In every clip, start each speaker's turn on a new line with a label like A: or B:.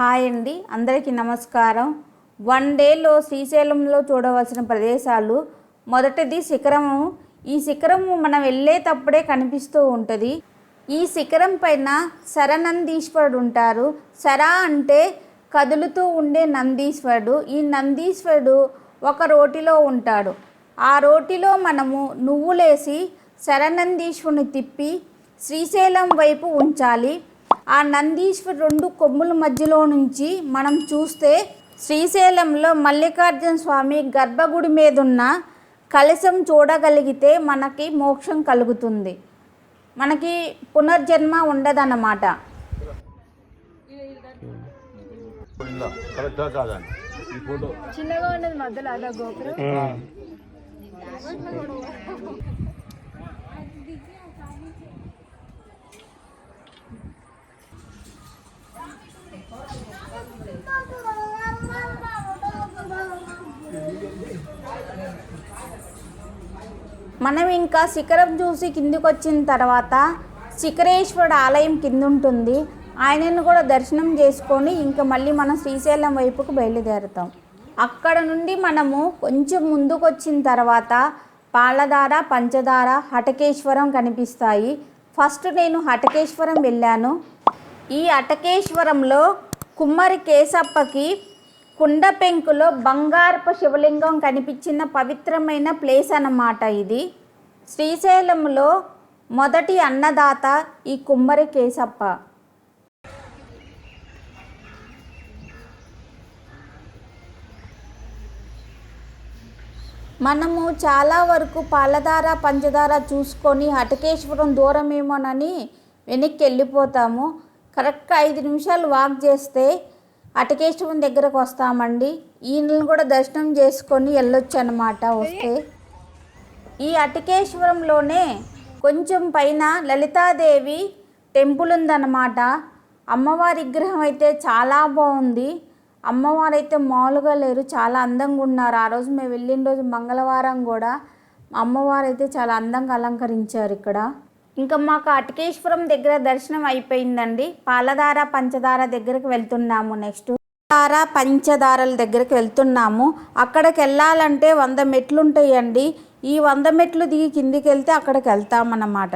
A: Hi అండి. అందరికీ నమస్కారం. వన్ డేలో శ్రీశైలంలో చూడవలసిన ప్రదేశాలు. మొదటిది శిఖరము. ఈ శిఖరము మనం వెళ్ళేటప్పుడే కనిపిస్తూ ఉంటుంది. ఈ శిఖరం పైన శరనందీశ్వరుడు ఉంటారు. శర అంటే కదులుతూ ఉండే నందీశ్వరుడు. ఈ నందీశ్వరుడు ఒక రోటిలో ఉంటాడు. ఆ రోటిలో మనము నువ్వులేసి శరనందీశ్వరుని తిప్పి శ్రీశైలం వైపు ఉంచాలి. ఆ నందీశ్వర్ రెండు కొమ్ముల మధ్యలో నుంచి మనం చూస్తే శ్రీశైలంలో మల్లికార్జున స్వామి గర్భగుడి మీద ఉన్న కలశం చూడగలిగితే మనకి మోక్షం కలుగుతుంది. మనకి పునర్జన్మ ఉండదన్నమాట.
B: చిన్నగా ఉన్నది మధ్యలో అదా గోపురం.
A: మనం ఇంకా శిఖరం చూసి కిందికి వచ్చిన తర్వాత శిఖరేశ్వరుడు ఆలయం కింద ఉంటుంది ఆయనను కూడా దర్శనం చేసుకొని ఇంకా మళ్ళీ మనం శ్రీశైలం వైపుకు బయలుదేరుతాం. అక్కడ నుండి మనము కొంచెం ముందుకు వచ్చిన తర్వాత పాలధార పంచదార హటకేశ్వరం కనిపిస్తాయి. ఫస్ట్ నేను హటకేశ్వరం వెళ్ళాను. ఈ హటకేశ్వరంలో కుమ్మరి కేసప్పకి కుండ పెంకులో బంగారపు శివలింగం కనిపించిన పవిత్రమైన ప్లేస్ అన్నమాట ఇది. శ్రీశైలంలో మొదటి అన్నదాత ఈ కుమ్మరి కేశప్ప. మనము చాలా వరకు పాలధార పంచదార చూసుకొని హటకేశ్వరం దూరమేమోనని వెనక్కి వెళ్ళిపోతాము. కరెక్ట్గా ఐదు నిమిషాలు వాక్ చేస్తే అటకేశ్వరం దగ్గరకు వస్తామండి. ఈయనను కూడా దర్శనం చేసుకొని వెళ్ళొచ్చు అనమాట వస్తే. ఈ అటకేశ్వరంలోనే కొంచెం పైన లలితాదేవి టెంపుల్ ఉందన్నమాట. అమ్మవారి విగ్రహం అయితే చాలా బాగుంది. అమ్మవారు అయితే మామూలుగా లేరు చాలా అందంగా ఉన్నారు. ఆ రోజు మేము వెళ్ళిన రోజు మంగళవారం కూడా అమ్మవారు అయితే చాలా అందంగా అలంకరించారు ఇక్కడ. ఇంకా మాకు అటకేశ్వరం దగ్గర దర్శనం అయిపోయిందండి. పాలధార పంచదార దగ్గరకు వెళ్తున్నాము నెక్స్ట్ పాలధార పంచదారల దగ్గరికి వెళ్తున్నాము. అక్కడికి వెళ్ళాలంటే వంద మెట్లు ఉంటాయండి. ఈ వంద మెట్లు దిగి కిందికి వెళ్తే అక్కడికి వెళ్తామన్నమాట.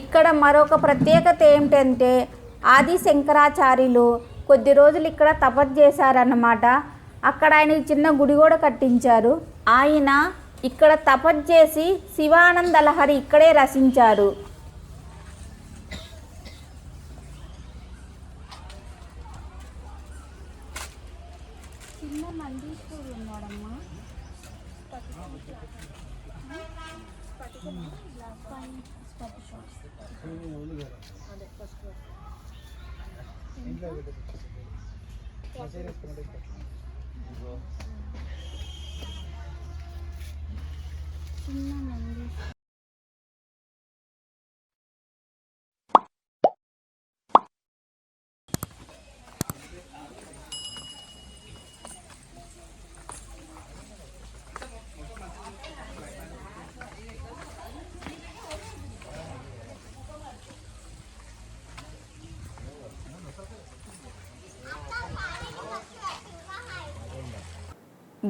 A: ఇక్కడ మరొక ప్రత్యేకత ఏమిటంటే ఆది శంకరాచార్యులు కొద్ది రోజులు ఇక్కడ తపస్సు చేశారన్నమాట. అక్కడ ఆయన చిన్న గుడి కూడా కట్టించారు. ఆయన ఇక్కడ తపస్సు చేసి శివానంద లహరి ఇక్కడే రచించారు
B: చిన్న నందీశ్వరుడు ఉన్నాడమ్మా చిన్న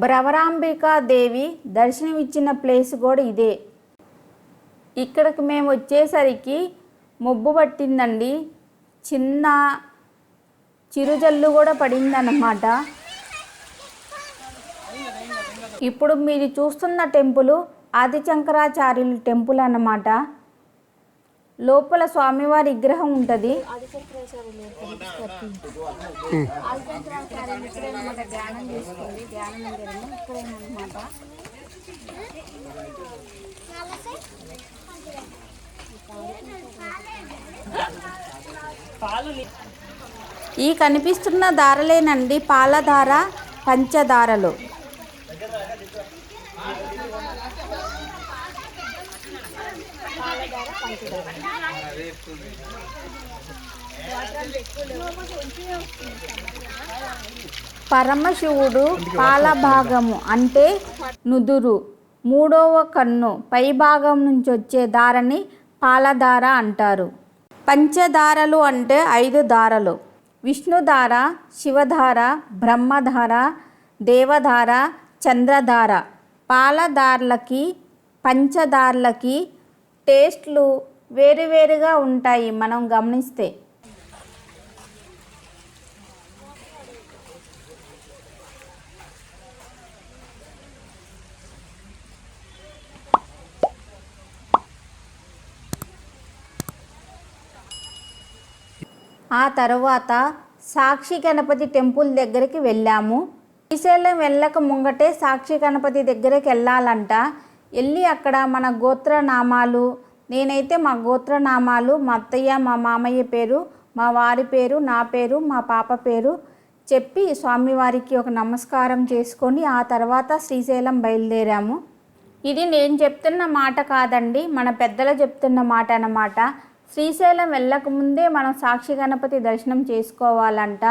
B: నందీశ్వరుడు
A: దేవి దర్శనమిచ్చిన ప్లేస్ కూడా ఇదే. ఇక్కడికి మేము వచ్చేసరికి మొబ్బు పట్టిందండి. చిన్న చిరుజల్లు కూడా పడిందన్నమాట. ఇప్పుడు మీరు చూస్తున్న టెంపుల్ ఆదిశంకరాచార్యుల టెంపుల్ అన్నమాట లోపల స్వామివారి విగ్రహం ఉంటుంది. ఈ కనిపిస్తున్న దారలేనండి పాలధార పంచదారలు పరమశివుడు పాలభాగము అంటే నుదురు. మూడవ కన్ను పై భాగం నుంచి వచ్చే దారని పాలధార అంటారు. పంచదారలు అంటే ఐదు దారలు విష్ణుధార శివధార బ్రహ్మధార దేవధార చంద్రధార. పాలధారలకి పంచదారలకి టేస్ట్లు వేరువేరుగా ఉంటాయి మనం గమనిస్తే. ఆ తర్వాత సాక్షి గణపతి టెంపుల్ దగ్గరికి వెళ్ళాము. శ్రీశైలం వెళ్ళక ముంగటే సాక్షి గణపతి దగ్గరికి వెళ్ళాలంట. వెళ్ళి అక్కడ మన గోత్రనామాలు నేనైతే మా గోత్రనామాలు మా అత్తయ్య మా మామయ్య పేరు మా వారి పేరు నా పేరు మా పాప పేరు చెప్పి స్వామివారికి ఒక నమస్కారం చేసుకొని ఆ తర్వాత శ్రీశైలం బయలుదేరాము. ఇది నేను చెప్తున్న మాట కాదండి మన పెద్దలు చెప్తున్న మాట అన్నమాట. శ్రీశైలం వెళ్ళకముందే మనం సాక్షి గణపతి దర్శనం చేసుకోవాలంట.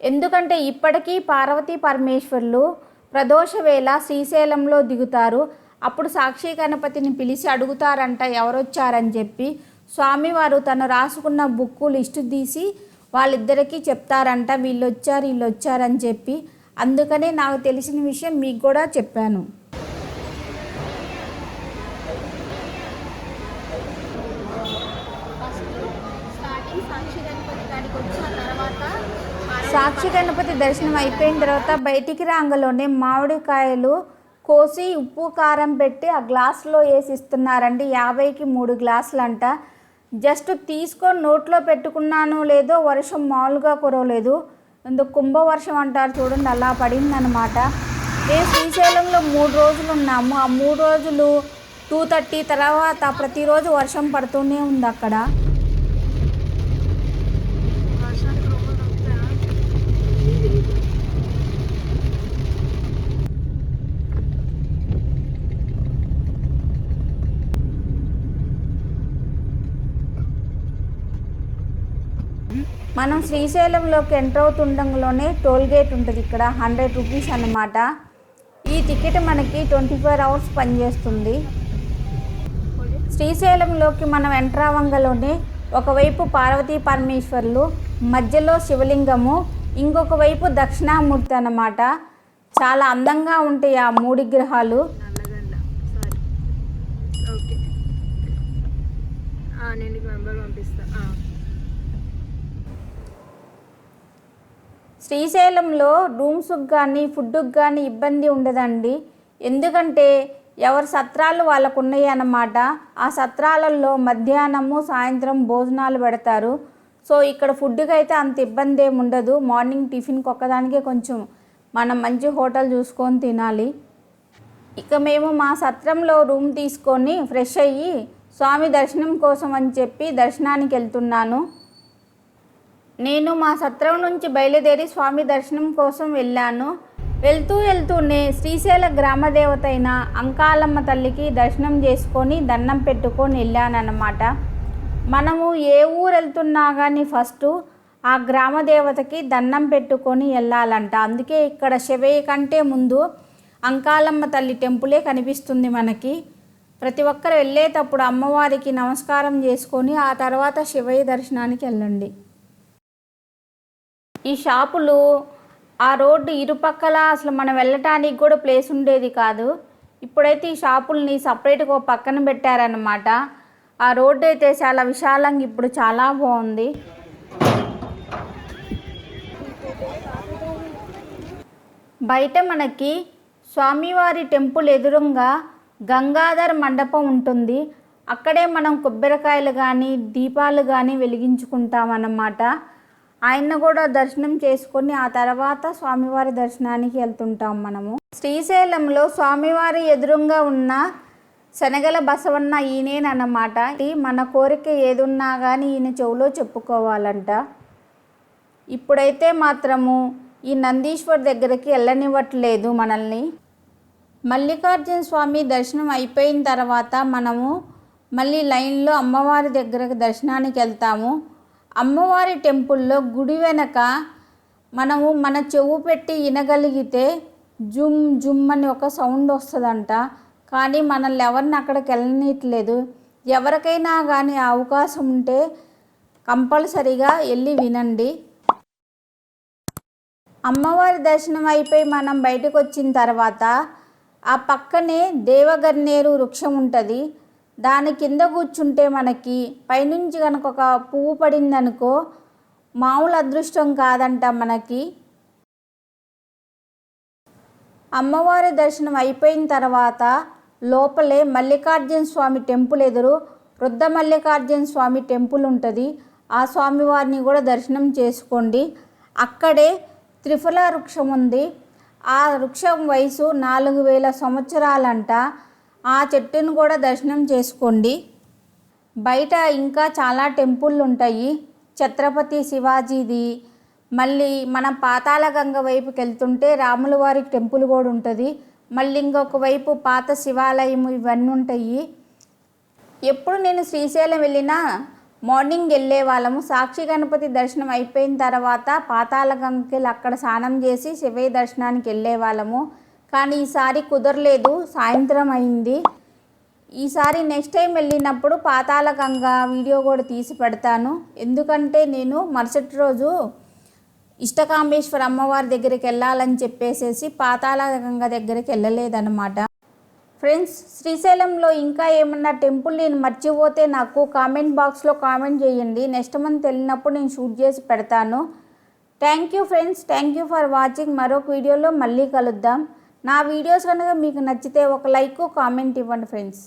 A: ఎందుకంటే ఇప్పటికీ పార్వతీ పరమేశ్వర్లు ప్రదోష వేళ శ్రీశైలంలో దిగుతారు. అప్పుడు సాక్షి గణపతిని పిలిచి అడుగుతారంట ఎవరొచ్చారని చెప్పి. స్వామివారు తను రాసుకున్న బుక్కు లిస్టు తీసి వాళ్ళిద్దరికీ చెప్తారంట వీళ్ళు వచ్చారు వీళ్ళు వచ్చారని చెప్పి. అందుకనే నాకు తెలిసిన విషయం మీకు కూడా చెప్పాను
B: ఫస్ట్ స్టార్టింగ్ సాక్షి గణపతి కాడికి వచ్చిన తర్వాత
A: సాక్షి గణపతి దర్శనం అయిపోయిన తర్వాత బయటికి రాంగలోనే మామిడికాయలు కోసి ఉప్పు కారం పెట్టి ఆ గ్లాసులో వేసి ఇస్తున్నారండి. యాభైకి మూడు గ్లాసులు అంట జస్ట్ తీసుకొని నోట్లో పెట్టుకున్నాను లేదో వర్షం మామూలుగా కురవలేదు. ఎందుకు కుంభవర్షం అంటారు చూడండి అలా పడిందనమాట మేము శ్రీశైలంలో మూడు రోజులు ఉన్నాము. ఆ మూడు రోజులు టూ థర్టీ తర్వాత ప్రతిరోజు వర్షం పడుతూనే ఉంది అక్కడ. మనం శ్రీశైలంలోకి ఎంటర్ అవుతుండగానే టోల్ గేట్ ఉంటుంది ఇక్కడ హండ్రెడ్ రూపీస్ అన్నమాట. ఈ టికెట్ మనకి ట్వంటీ ఫోర్ అవర్స్ పనిచేస్తుంది శ్రీశైలంలోకి మనం ఎంటర్ అవ్వంగలోనే ఒకవైపు పార్వతీ పరమేశ్వర్లు మధ్యలో శివలింగము ఇంకొక వైపు దక్షిణామూర్తి అన్నమాట. చాలా అందంగా ఉంటాయి ఆ మూడు గ్రహాలు.
B: ఓకే నేను నీకు పంపిస్తాను పంపిస్తా.
A: శ్రీశైలంలో రూమ్స్కి కానీ ఫుడ్కి కానీ ఇబ్బంది ఉండదండి. ఎందుకంటే ఎవరి సత్రాలు వాళ్ళకు ఉన్నాయి అన్నమాట. ఆ సత్రాలలో మధ్యాహ్నము సాయంత్రం భోజనాలు పెడతారు. సో ఇక్కడ ఫుడ్కి అయితే అంత ఇబ్బంది ఏమి ఉండదు. మార్నింగ్ టిఫిన్కి ఒక్కదానికే కొంచెం మనం మంచి హోటల్ చూసుకొని తినాలి. ఇక మేము మా సత్రంలో రూమ్ తీసుకొని ఫ్రెష్ అయ్యి స్వామి దర్శనం కోసం అని చెప్పి దర్శనానికి వెళ్తున్నాను. నేను మా సత్రం నుంచి బయలుదేరి స్వామి దర్శనం కోసం వెళ్ళాను. వెళ్తూ వెళ్తూనే శ్రీశైల గ్రామదేవత అయిన అంకాలమ్మ తల్లికి దర్శనం చేసుకొని దండం పెట్టుకొని వెళ్ళానన్నమాట. మనము ఏ ఊరు వెళ్తున్నా కానీ ఫస్ట్ ఆ గ్రామదేవతకి దండం పెట్టుకొని వెళ్ళాలంట. అందుకే ఇక్కడ శివయ్య కంటే ముందు అంకాలమ్మ తల్లి టెంపులే కనిపిస్తుంది మనకి. ప్రతి ఒక్కరు వెళ్ళేటప్పుడు అమ్మవారికి నమస్కారం చేసుకొని ఆ తర్వాత శివయ్య దర్శనానికి వెళ్ళండి. ఈ షాపులు ఆ రోడ్డు ఇరుపక్కల అసలు మనం వెళ్ళటానికి కూడా ప్లేస్ ఉండేది కాదు. ఇప్పుడైతే ఈ షాపుల్ని సపరేట్గా ఒక పక్కన పెట్టారనమాట ఆ రోడ్డు అయితే చాలా విశాలంగా ఇప్పుడు చాలా బాగుంది. బయట మనకి స్వామివారి టెంపుల్ ఎదురుగా గంగాధర్ మండపం ఉంటుంది. అక్కడే మనం కొబ్బరికాయలు కానీ దీపాలు కానీ వెలిగించుకుంటామన్నమాట. ఆయన కూడా దర్శనం చేసుకొని ఆ తర్వాత స్వామివారి దర్శనానికి వెళ్తుంటాం మనము. శ్రీశైలంలో స్వామివారి ఎదురుగా ఉన్న శనగల బసవన్న ఈయనేనన్నమాట. మన కోరిక ఏదున్నా కానీ ఈయన చెవులో చెప్పుకోవాలంట. ఇప్పుడైతే మాత్రము ఈ నందీశ్వర్ దగ్గరికి వెళ్ళనివ్వట్లేదు మనల్ని. మల్లికార్జున స్వామి దర్శనం అయిపోయిన తర్వాత మనము మళ్ళీ లైన్లో అమ్మవారి దగ్గరకు దర్శనానికి వెళ్తాము. అమ్మవారి టెంపుల్లో గుడి వెనక మనము మన చెవు పెట్టి వినగలిగితే జుమ్ జుమ్ అని ఒక సౌండ్ వస్తుందంట. కానీ మనల్ని ఎవరిని అక్కడికి వెళ్ళనీయట్లేదు. ఎవరికైనా కానీ అవకాశం ఉంటే కంపల్సరీగా వెళ్ళి వినండి. అమ్మవారి దర్శనం అయిపోయి మనం బయటకు వచ్చిన తర్వాత ఆ పక్కనే దేవగన్నేరు వృక్షం ఉంటుంది. దాని కింద కూర్చుంటే మనకి పైనుంచి కనుక ఒక పువ్వు పడిందనుకో మామూలు అదృష్టం కాదంట మనకి. అమ్మవారి దర్శనం అయిపోయిన తర్వాత లోపలే మల్లికార్జున స్వామి టెంపుల్ ఎదురు వృద్ధ మల్లికార్జున స్వామి టెంపుల్ ఉంటుంది. ఆ స్వామివారిని కూడా దర్శనం చేసుకోండి. అక్కడే త్రిఫల వృక్షం ఉంది. ఆ వృక్షం వయసు నాలుగు వేల సంవత్సరాలంట. ఆ చెట్టును కూడా దర్శనం చేసుకోండి. బయట ఇంకా చాలా టెంపుల్ ఉంటాయి ఛత్రపతి శివాజీది. మళ్ళీ మనం పాతాళ గంగ వైపుకి వెళ్తుంటే రాముల వారి టెంపుల్ కూడా ఉంటుంది. మళ్ళీ ఇంకొక వైపు పాత శివాలయం ఇవన్నీ ఉంటాయి ఎప్పుడు నేను శ్రీశైలం వెళ్ళినా మార్నింగ్ వెళ్ళే వాళ్ళము. సాక్షి గణపతి దర్శనం అయిపోయిన తర్వాత పాతాళ గంగకి అక్కడ స్నానం చేసి శివయ్య దర్శనానికి వెళ్ళే వాళ్ళము. కానీ ఈసారి కుదరలేదు సాయంత్రం అయింది. ఈసారి నెక్స్ట్ టైం వెళ్ళినప్పుడు పాతాళగంగ వీడియో కూడా తీసి పెడతాను. ఎందుకంటే నేను మరుసటి రోజు ఇష్టకామేశ్వర అమ్మవారి దగ్గరికి వెళ్ళాలని చెప్పేసేసి పాతాళ గంగ దగ్గరికి వెళ్ళలేదన్నమాట. ఫ్రెండ్స్ శ్రీశైలంలో ఇంకా ఏమన్నా టెంపుల్ నేను మర్చిపోతే నాకు కామెంట్ బాక్స్లో కామెంట్ చేయండి. నెక్స్ట్ మంత్ వెళ్ళినప్పుడు నేను షూట్ చేసి పెడతాను. Thank you friends thank you for watching మరొక వీడియోలో మళ్ళీ కలుద్దాం. నా వీడియోస్ కనుక మీకు నచ్చితే ఒక లైక్ కామెంట్ ఇవ్వండి ఫ్రెండ్స్.